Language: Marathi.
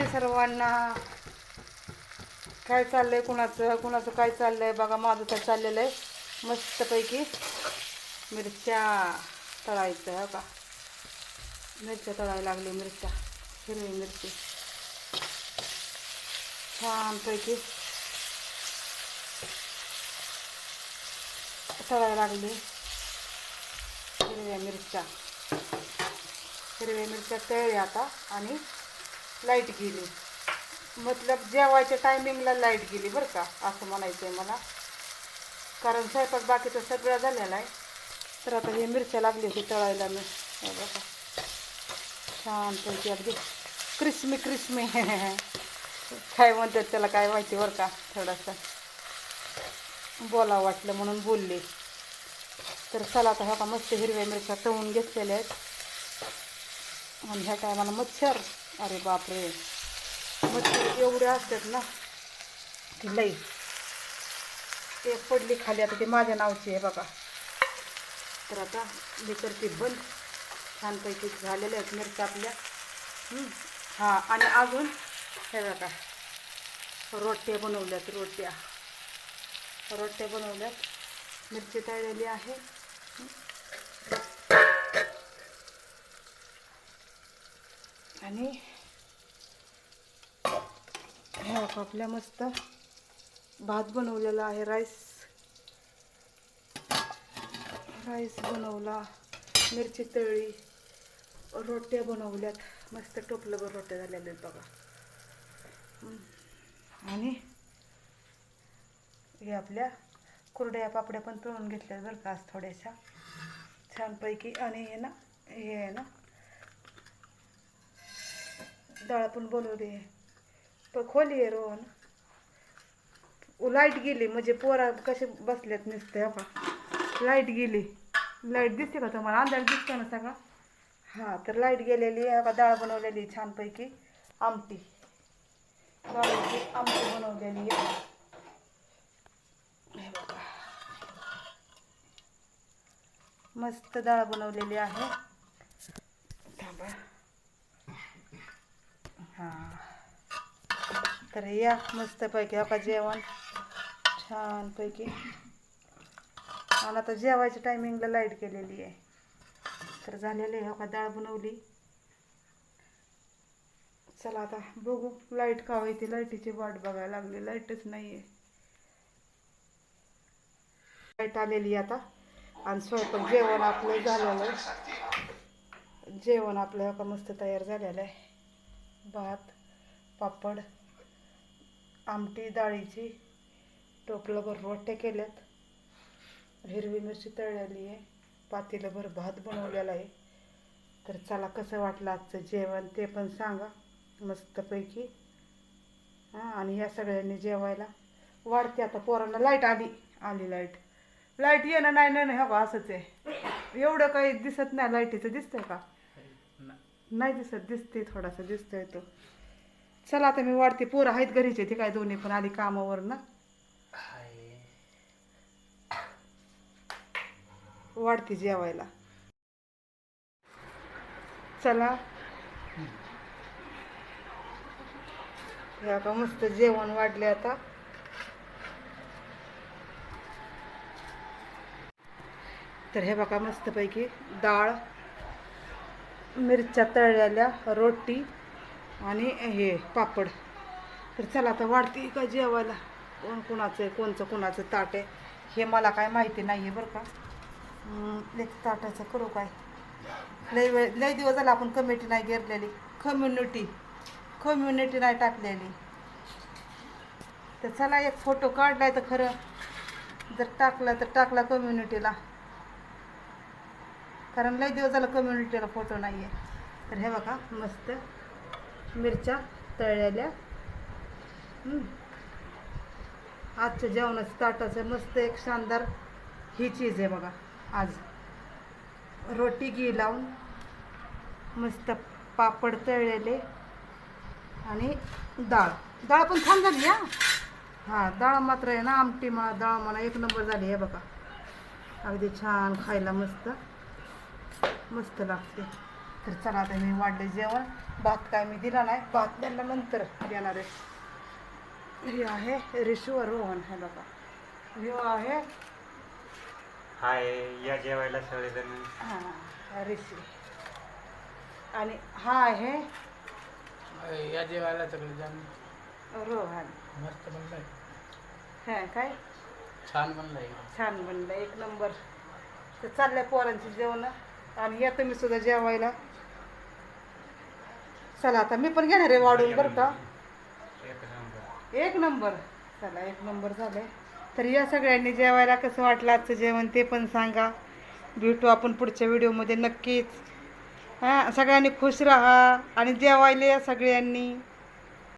रात्री सर्वांना काय चाललंय कुणाचं कुणाचं काय चाललंय? बघा माझं तर चाललेलं आहे. मस्तपैकी मिरच्या तळायचं हो का? मिरच्या तळायला लागली मिरच्या हिरवी मिरची. छानपैकी तळायला लागली हिरव्या मिरच्या. हिरव्या मिरच्या तळल्या आता आणि लाइट गेली. मतलब जेवायच्या टायमिंगला लाइट गेली बरं का असं म्हणायचं आहे मला. कारण स्वयंपाक बाकीचा सगळा झालेला आहे. तर आता हे मिरच्या लागली होती तळायला मी. हे बघा. छानपैकी अगदी क्रिस्मी क्रिस्मी. काय म्हणतात त्याला काय माहिती बरं का थोडंसं. बोलावं वाटलं म्हणून बोलले. तर चला आता ह्या का मस्त हिरव्या मिरच्या तळून घेतलेल्या आहेत. आणि ह्या टायमाला मच्छर. अरे बापरे. मच्छर एवढे असतात ना की लई. ते पडली खाली आता ते माझ्या नावची आहे बघा. तर आता मी ती बंद. छानपैकी झालेल्या आहेत मिरच्या आपल्या. हां आणि अजून हे बघा. रोट्या बनवल्यात रोट्या. रोट्या बनवल्यात. मिरची तळलेली आहे. आणि ह्या आपल्या मस्त भात बनवलेला आहे राईस राईस बनवला मिरची तळी रोट्या बनवल्यात. मस्त टोपलंभर रोट्या झालेल्या आहेत बघा. आणि हे आपल्या कुरड्या पापड्या पण तळून घेतल्या बरं का आज थोड्याशा. छानपैकी. आणि हे ना हे आहे ना डाळ पण बनवली आहे. पण खोली आहे रोहन. लाईट गेली, म्हणजे पोरा कसे बसल्यात नुसते, हो. का लाईट गेली. लाईट दिसते का तुम्हाला? अंधार दिसतो ना सगळा? हाँ, तर लाईट गेलेली का डाळ बनवलेली छानपैकी. आमटी. डाळीची आमटी बनवलेली आहे. हे मस्त डाळ बनवलेली आहे. थांबा. हां. तर या मस्तपैकी हो का जेवण? छानपैकी. आणि आता जेवायच्या टायमिंगला लाइट केलेली आहे. तर झालेलं आहे हो का? डाळ बनवली. चला आता बघू लाइट का होती लाईटीची वाट बघायला लागली. लाईटच नाही आहे लाइट आलेली आता. आणि स्वयंपाक जेवण आपलं झालेलं आहे. जेवण आपलं हो का मस्त तयार झालेलं आहे. भात पापड आमटी डाळीची टोपलं रोट्या केल्यात. हिरवी मिरची तळलेली आहे. पातेलंभर भात बनवलेला आहे. तर चला कसं वाटलं आजचं जेवण ते पण सांगा. मस्तपैकी. हां आणि ह्या सगळ्यांनी जेवायला. वाढते आता पोरांना लाइट आली. आली लाइट. लाइट येणं नाही नाही ह्या असंच आहे. एवढं काही दिसत नाही लाईटीचं दिसतंय का? नाही दिसत दिसते थोडासा दिसतोय तो. चला आता मी वाढते. पोरं आहेत घरीचे ते काय दोन्ही पण आली कामावर ना? वाढते जेवायला. चला. हे का मस्त जेवण वाढले आता. तर हे बघा मस्तपैकी डाळ मिरच्या तळलेल्या रोटी आणि हे पापड. तर चला आता वाढते का जेवायला? कोण कोणाचं आहे कोणचं कोणाचं ताट आहे? हे मला काय माहिती नाही आहे बरं का. एक ताटाचं करू काय? लय वेळ लय दिवस झाला आपण कमिटी नाही घेरलेली. कम्युनिटी कम्युनिटी नाही टाकलेली. तर चला एक फोटो काढलाय तर खरं. जर टाकला तर टाकला कम्युनिटीला कारण लय दिवस झाला कम्युनिटीला फोटो नाही आहे तर हे बघा मस्त मिरच्या तळलेल्या. आजच्या जेवणाचं ताटाचं मस्त एक शानदार ही चीज आहे बघा आज. रोटी घी लावून मस्त पापड तळलेले आणि डाळ. डाळ पण छान झाली हा? हां डाळ मात्र आहे ना आमटी म्हणा डाळ म्हणा एक नंबर झाली आहे बघा. अगदी छान खायला मस्त. मस्त लागते. तर चला आता मी वाढले जेवण. भात काय मी दिला नाही. भात त्यांना नंतर देणार आहे. हे आहे रिशू रोहन हे बघा. हे आहे हाय या जेवायला सगळेजण. हां रिशी. आणि हा आहे या जेवायला सगळे जण रोहन. मस्त बनलंय. हा काय? छान बनलंय. छान बनलं एक नंबर. तर चाललंय पोरांची जेवण. आणि या तुम्ही सुद्धा जेवायला. चला आता मी पण घेणार आहे वाढून बरं का. एक नंबर एक नंबर. चला एक नंबर झालंय. तर या सगळ्यांनी जेवायला कसं वाटलं आजचं जेवण ते पण सांगा. भेटू आपण पुढच्या व्हिडिओमध्ये नक्कीच. हां सगळ्यांनी खुश राहा आणि जेवायला या सगळ्यांनी.